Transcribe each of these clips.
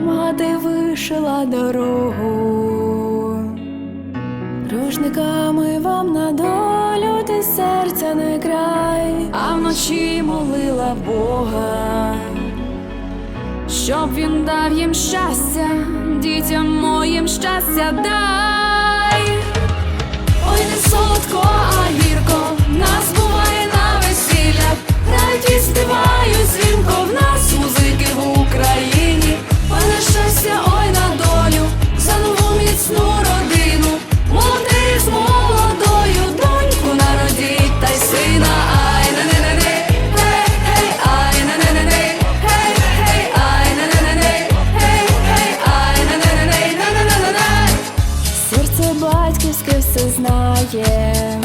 мати вишила дорогу, рушниками вам на долю ти серця не край, а вночі молила Бога, щоб він дав їм щастя, дітям моїм щастя дай. серце батьківське все знає,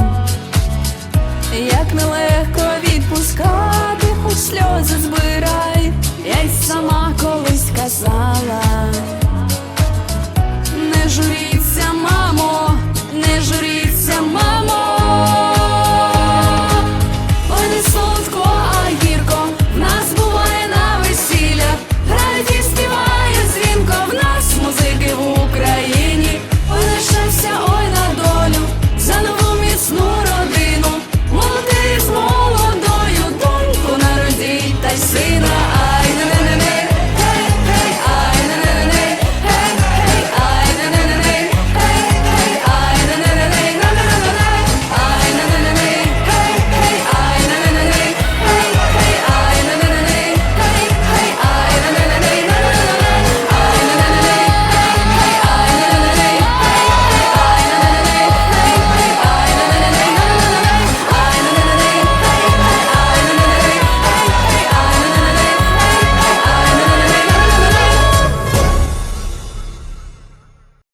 як нелегко відпускати, хоч сльози збирає.